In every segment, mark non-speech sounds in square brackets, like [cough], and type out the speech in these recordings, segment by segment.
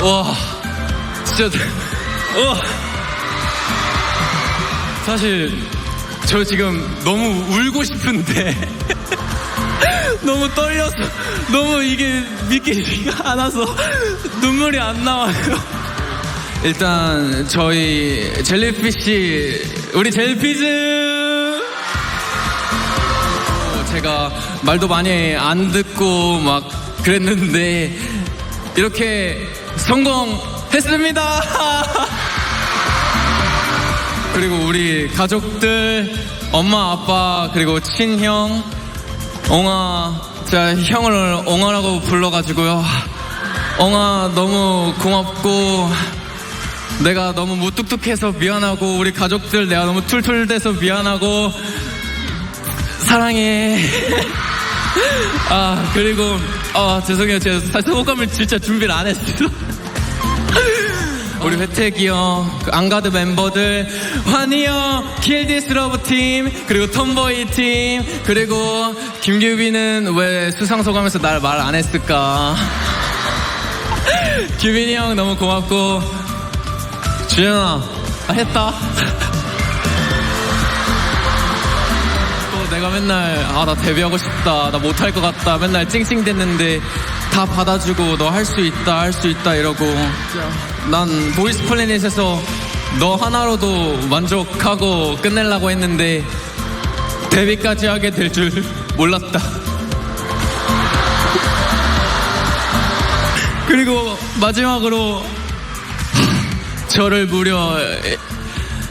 와, 진짜, 와. 사실, 저 지금 너무 울고 싶은데. [laughs] 너무 떨려서, 너무 이게 믿기지가 않아서 눈물이 안 나와요. 일단, 저희 젤리피쉬, 우리 젤피즈! 어, 제가 말도 많이 안 듣고 막 그랬는데, 이렇게 성공했습니다! [laughs] 그리고 우리 가족들, 엄마, 아빠, 그리고 친형, 엉아, 자, 형을 엉아라고 불러가지고요. 엉아, 너무 고맙고, 내가 너무 무뚝뚝해서 미안하고, 우리 가족들 내가 너무 툴툴대서 미안하고, 사랑해. [laughs] 아, 그리고, 아, 죄송해요. 제가 소감을 진짜 준비를 안 했어요. 우리 회택이 형, 그 안가드 멤버들, 환희 형, 킬디스 러브 팀, 그리고 톰보이 팀, 그리고 김규빈은 왜 수상 소감에서 날 말 안 했을까? [laughs] 규빈이 형 너무 고맙고, 주연아, 아, 했다. 내가 맨날, 아, 나 데뷔하고 싶다, 나 못할 것 같다, 맨날 찡찡댔는데, 다 받아주고, 너 할 수 있다, 할 수 있다, 이러고. 난 보이스 플래닛에서 너 하나로도 만족하고 끝내려고 했는데 데뷔까지 하게 될 줄 몰랐다. 그리고 마지막으로 저를 무려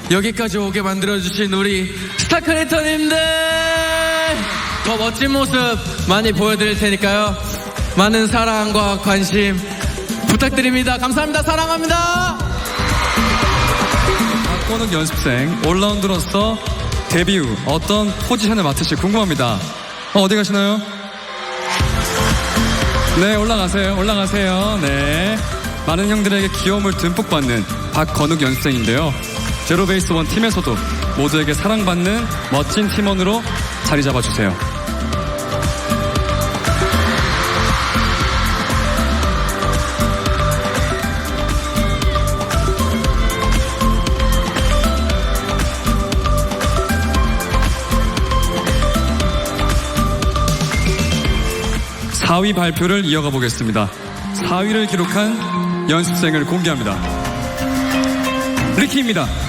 여기까지 오게 만들어주신 우리 스타 크리에이터님들 더 멋진 모습 많이 보여드릴 테니까요. 많은 사랑과 관심 부탁드립니다. 감사합니다. 사랑합니다. 박건욱 연습생 올라운드로서 데뷔 후 어떤 포지션을 맡을지 궁금합니다. 어, 어디 가시나요? 네, 올라가세요. 올라가세요. 네. 많은 형들에게 귀여움을 듬뿍 받는 박건욱 연습생인데요. 제로베이스 원 팀에서도 모두에게 사랑받는 멋진 팀원으로 자리 잡아주세요. 사위 발표를 이어가 보겠습니다. 4위를 기록한 연습생을 공개합니다. 리키입니다.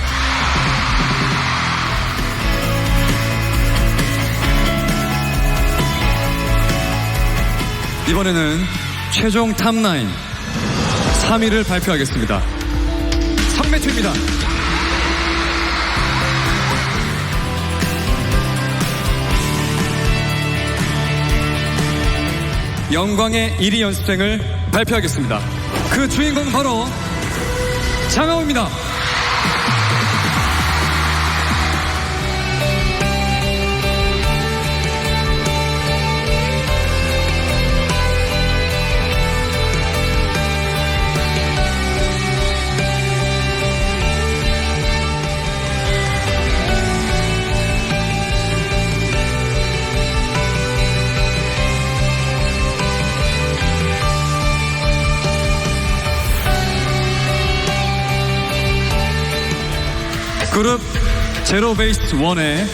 이번에는 최종 탑9 3위를 발표하겠습니다. 성매트입니다. 영광의 1위 연습생을 발표하겠습니다. 그 주인공 바로 장하우입니다. 그룹 제로 베이스 1의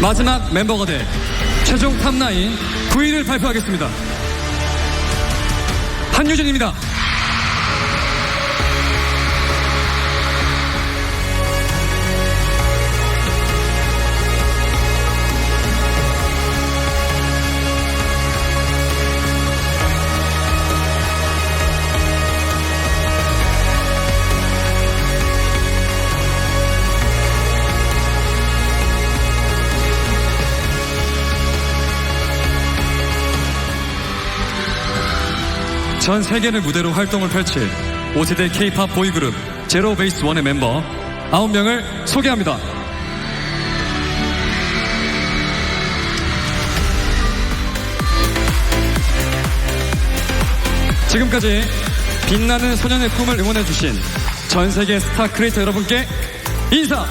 마지막 멤버가 될 최종 탑9 9위를 발표하겠습니다. 한유진입니다. 전 세계를 무대로 활동을 펼칠 5세대 K-팝 보이그룹 제로 베이스 1의 멤버 9명을 소개합니다. 지금까지 빛나는 소년의 꿈을 응원해주신 전 세계 스타 크리에이터 여러분께 인사